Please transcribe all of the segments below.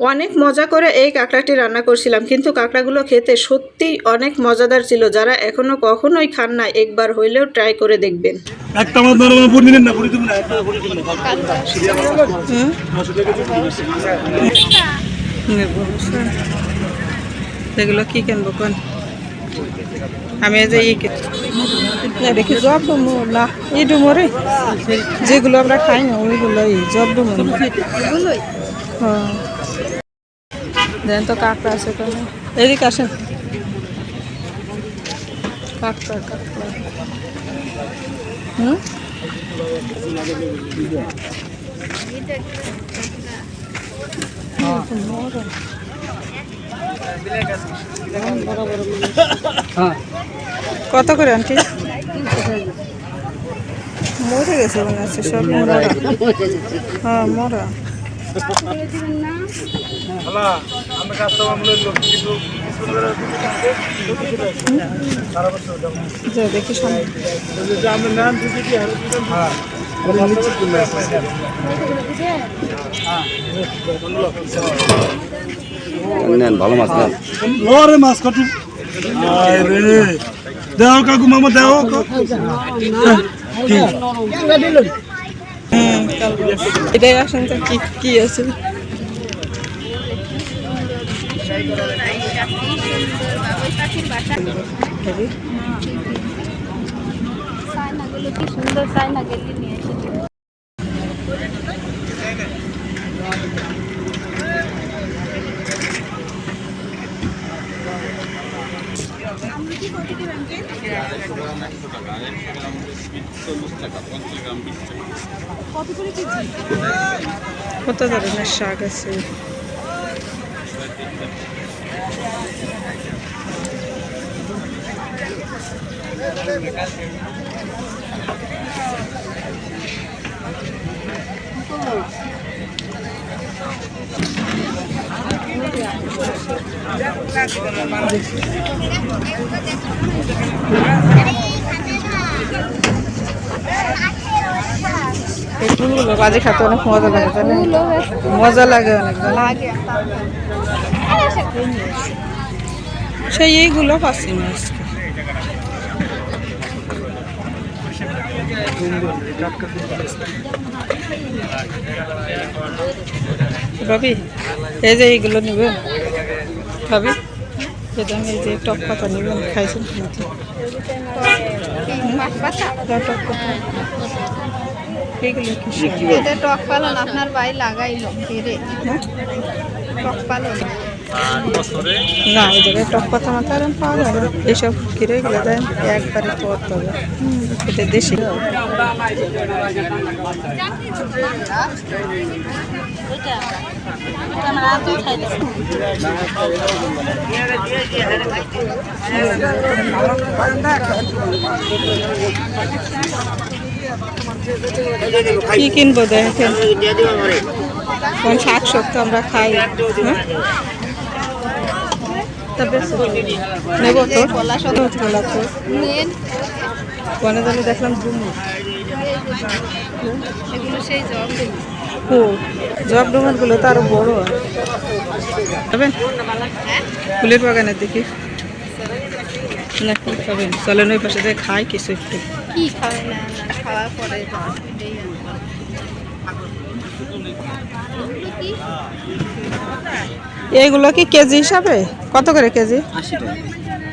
অনেক মজা করে এই কাঁকড়াটি রান্না করছিলাম কিন্তু কাঁকড়াগুলো খেতে সত্যিই অনেক মজাদার ছিল। যারা এখনও কখনোই খান না একবার হইলেও ট্রাই করে দেখবেন। এগুলো কি কিনবো কোন? আমি যে দেখি জব ডুমো না ই ডুমো রে। যেগুলো আমরা খাই না ওইগুলো জব ডুমো হ্যাঁ। দেন তো কাঁকড়া আছে তো এদিকে আসেন। কাঁকড়া কাঁকড়া। হুম? কত করে আন্টি? মরে গেছে মনে হচ্ছে, সব মরা। হ্যাঁ মরা। লোক কিন্তু দেখি নাম কি হ্যাঁ। নেন ভালো মাছ নেন। ওরে মাছ কাটু আরে দেও কাকু মামা দেও কি হুম এটাই আসেন তো কি সাইনাগুলো সুন্দর সাইনা গেলি নিয়ে এসেছি কত ধরনের শাক আছে? এই ফুলগুলো বাজে খেতে অনেক মজা লাগে, তাই মজা লাগে অনেক? সেই এইগুলো পাচ্ছি না আজকে রবি এই যে এইগুলো নেবেন রবি এটা আমি এই যে টক পাতা নেবেন খাইছেন টক পাতা টক পালন আপনার ভাই লাগাইলো হ্যাঁ? টক পালন। না ওই জায়গায় টক মাথা আর পাওয়া যাবে না। এইসব গেলে দেন একবারে এটা দেশি কি কিনবো দেখেন? শাক সবজি আমরা খাই হ্যাঁ? তবে নেব তো। কলা তো দেখলাম ডুমু। জব ও জব ডুমুরগুলো তো আরও বড়। হয় ফুলের বাগানের দেখি না কি খাবেন। চলেন ওই পাশে যে খাই কিছু একটু। কি খাবে না না খাওয়ার পরে কি? এইগুলো কি কেজি হিসাবে? কত করে কেজি?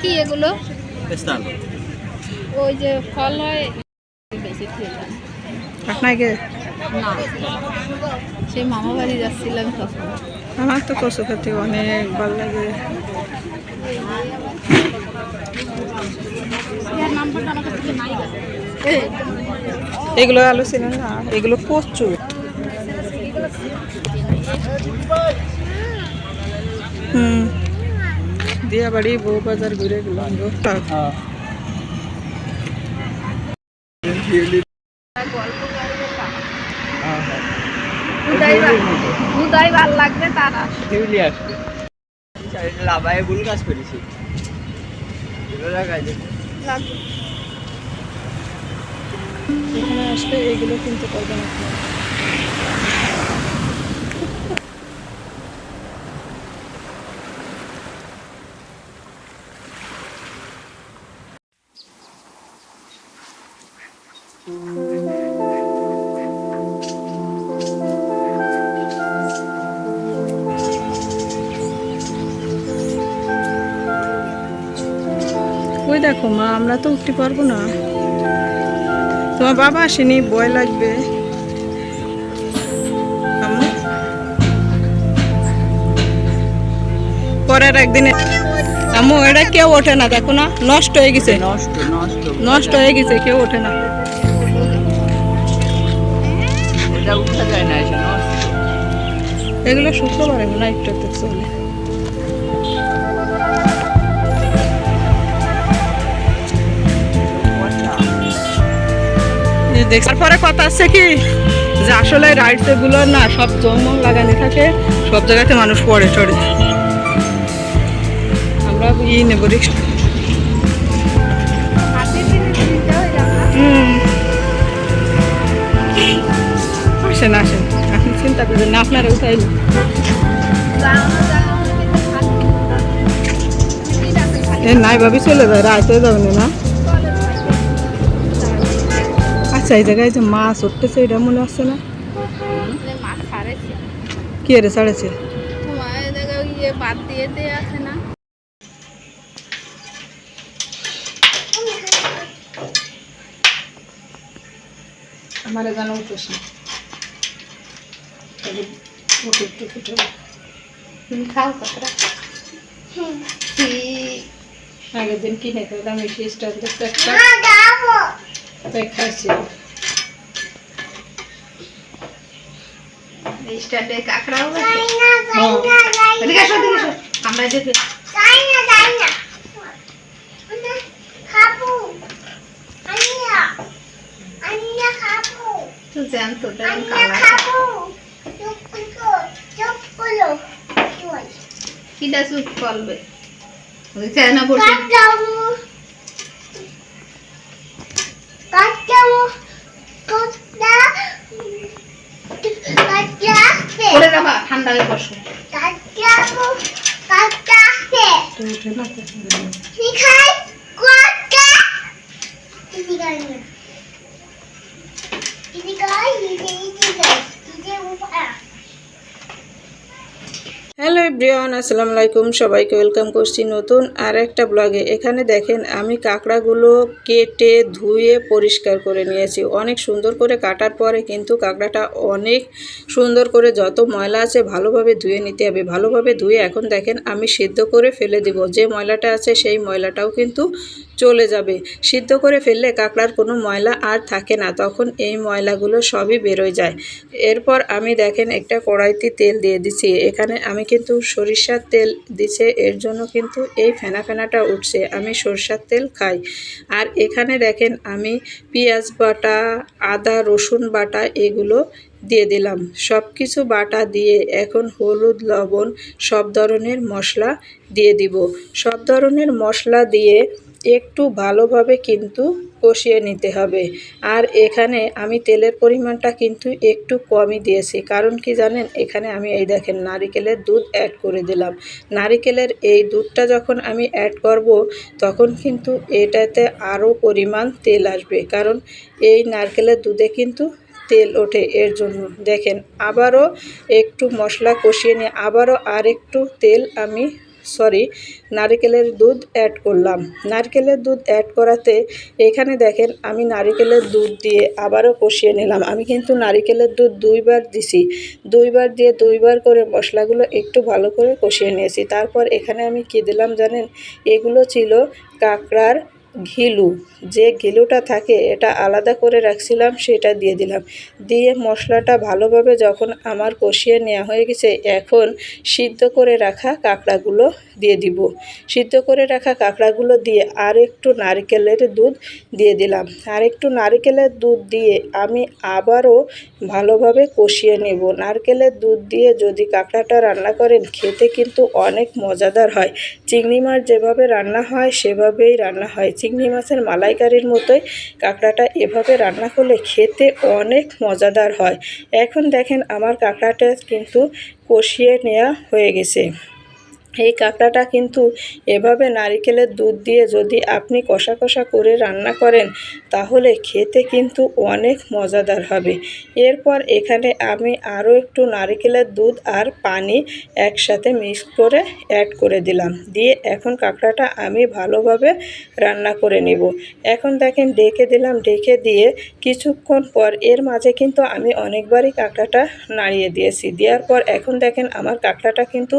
কি এগুলো? ওই যে ফল হয় আপনাকে না। সেই মামা বাড়ি যাচ্ছিলাম তখন। আমার তো কচু খেতে অনেক ভালো লাগে। এগুলো আলু ছিল না এগুলো প্রচুর হুম। দিয়া বাড়ি বউ বাজার ঘুরে গেলাম গো। উদয় ভালো লাগবে তারা শিউলি আসবে। লাভায় করেছি। এখানে আসলে কিনতে পারবেন আপনারা। ওই দেখো মা আমরা তো উঠতে পারব না। তোমার বাবা আসেনি ভয় লাগবে। পরের একদিনে আম্মু এটা কেউ ওঠে না দেখো না নষ্ট হয়ে গেছে। নষ্ট হয়ে গেছে কেউ ওঠে না। না এগুলো শুক্রবারে মনে একটু একটু চলে। এই দেখ- তারপরে কথা আছে কি, যে আসলে রাইডস এগুলো না সব জমন লাগানো থাকে, সব জায়গাতে মানুষ পড়ে, চড়ে। আমরা ই নেব রিক্সা। আসেন আসেন। আপনি চিন্তা করবেন না, আপনারা উঠাইল এ, নাই ভাবি চলে যায় রাইতে যাবেন না। আচ্ছা এই জায়গায় যে মাছ উঠতেছে এটা মনে হচ্ছে না? মাছ ছাড়েছে। কি রে ছাড়েছে? তোমার এই জায়গায় ইয়ে বাদ দিয়ে দিয়ে আছে না? আমার এখানে উঠোস না। উঠে উঠে উঠে। তুমি খাও কাঁকড়া আগের দিন কিনে খেলাম এই খাইছি। এই স্ট্যান্ডে কাঁকড়াও। এদিকে আসো এদিকে আসো আমরা দেখে তো জ্যান্ত জ্যান্ত কিটা চুপ করবে চেনা বসে। পড়ে যাবা ঠান্ডা হয়ে বসো তো উঠে না তো। হ্যালো এভরিওয়ান, আসসালামু আলাইকুম। সবাইকে ওয়েলকাম করছি নতুন আর একটা ব্লগে। এখানে দেখেন, আমি কাঁকড়াগুলো কেটে ধুয়ে পরিষ্কার করে নিয়েছি। অনেক সুন্দর করে কাটার পরে কিন্তু কাঁকড়াটা অনেক সুন্দর করে যত ময়লা আছে ভালোভাবে ধুয়ে নিতে হবে। ভালোভাবে ধুয়ে এখন দেখেন, আমি সিদ্ধ করে ফেলে দিব। যে ময়লাটা আছে, সেই ময়লাটাও কিন্তু চলে যাবে। সিদ্ধ করে ফেললে কাঁকড়ার কোনো ময়লা আর থাকে না, তখন এই ময়লাগুলো সবই বেরোয় যায়। এরপর আমি দেখেন একটা কড়াইতে তেল দিয়ে দিচ্ছি। এখানে আমি কিন্তু সরিষার তেল দিছে এর জন্য কিন্তু এই ফেনা ফেনাটা উঠছে। আমি সরিষার তেল খাই। আর এখানে দেখেন আমি পেঁয়াজ বাটা, আদা, রসুন বাটা এগুলো দিয়ে দিলাম। সব কিছু বাটা দিয়ে এখন হলুদ, লবণ সব ধরনের মশলা দিয়ে দিব। সব ধরনের মশলা দিয়ে একটু ভালোভাবে কিন্তু কষিয়ে নিতে হবে। আর এখানে আমি তেলের পরিমাণটা কিন্তু একটু কমই দিয়েছি। কারণ কি জানেন? এখানে আমি এই দেখেন নারিকেলের দুধ অ্যাড করে দিলাম। নারিকেলের এই দুধটা যখন আমি অ্যাড করব, তখন কিন্তু এটাতে আরও পরিমাণ তেল আসবে। কারণ এই নারকেলের দুধে কিন্তু তেল ওঠে এর জন্য। দেখেন, আবারও একটু মশলা কষিয়ে নিয়ে আবারও আর একটু তেল আমি সরি, নারিকেলের দুধ অ্যাড করলাম। নারকেলের দুধ অ্যাড করাতে এখানে দেখেন আমি নারিকেলের দুধ দিয়ে আবারও কষিয়ে নিলাম। আমি কিন্তু নারিকেলের দুধ দুইবার দিছি। দুইবার দিয়ে দুইবার করে মশলাগুলো একটু ভালো করে কষিয়ে নিয়েছি। তারপর এখানে আমি কী দিলাম জানেন? এগুলো ছিল কাঁকড়ার ঘিলু। যে ঘিলুটা থাকে, এটা আলাদা করে রাখছিলাম, সেটা দিয়ে দিলাম। দিয়ে মশলাটা ভালোভাবে যখন আমার কষিয়ে নেওয়া হয়ে গেছে, এখন সিদ্ধ করে রাখা কাঁকড়াগুলো দিয়ে দিব। সিদ্ধ করে রাখা কাঁকড়াগুলো দিয়ে আর একটু নারকেলের দুধ দিয়ে দিলাম। আর একটু নারকেলের দুধ দিয়ে আমি আবারও ভালোভাবে কষিয়ে নেব। নারকেলের দুধ দিয়ে যদি কাঁকড়াটা রান্না করেন, খেতে কিন্তু অনেক মজাদার হয়। চিংড়ি মাছ যেভাবে রান্না হয়, সেভাবেই রান্না হয়। চিংড়ি মাছের মালাইকারির মতোই কাঁকড়াটা এভাবে রান্না করলে খেতে অনেক মজাদার হয়। এখন দেখেন আমার কাঁকড়াটা কিন্তু কষিয়ে নেওয়া হয়ে গেছে। এই কাঁকড়াটা কিন্তু এভাবে নারিকেলের দুধ দিয়ে যদি আপনি কষা কষা করে রান্না করেন, তাহলে খেতে কিন্তু অনেক মজাদার হবে। এরপর এখানে আমি আরও একটু নারিকেলের দুধ আর পানি একসাথে মিক্স করে অ্যাড করে দিলাম। দিয়ে এখন কাঁকড়াটা আমি ভালোভাবে রান্না করে নেব। এখন দেখেন ডেকে দিলাম ডেকে দিয়ে কিছুক্ষণ পর এর মাঝে কিন্তু আমি অনেকবারই কাঁকড়াটা নাড়িয়ে দিয়েছি। দেওয়ার পর এখন দেখেন আমার কাঁকড়াটা কিন্তু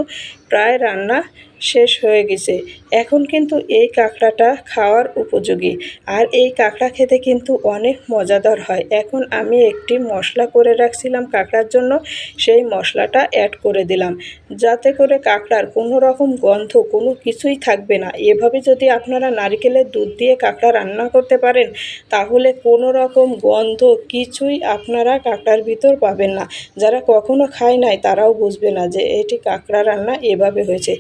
প্রায় রান্না জন্য শেষ হয়ে গেছে। এখন কিন্তু এই কাঁকড়াটা খাওয়ার উপযোগী। আর এই কাঁকড়া খেতে কিন্তু অনেক মজাদার হয়। এখন আমি একটি মশলা করে রাখছিলাম কাঁকড়ার জন্য। সেই মশলাটা অ্যাড করে দিলাম। যাতে করে কাঁকড়ার কোনো রকম গন্ধ, কোনো কিছুই থাকবে না। এভাবে যদি আপনারা নারকেলের দুধ দিয়ে কাঁকড়া রান্না করতে পারেন, তাহলে কোনো রকম গন্ধ, কিছুই আপনারা কাঁকড়ার ভিতর পাবেন না। যারা কখনো খায় নাই, তারাও বুঝবে না যে এটি কাঁকড়া রান্না এভাবে হয়েছে।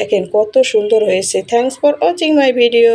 দেখেন কত সুন্দর হয়েছে। Thanks for watching my video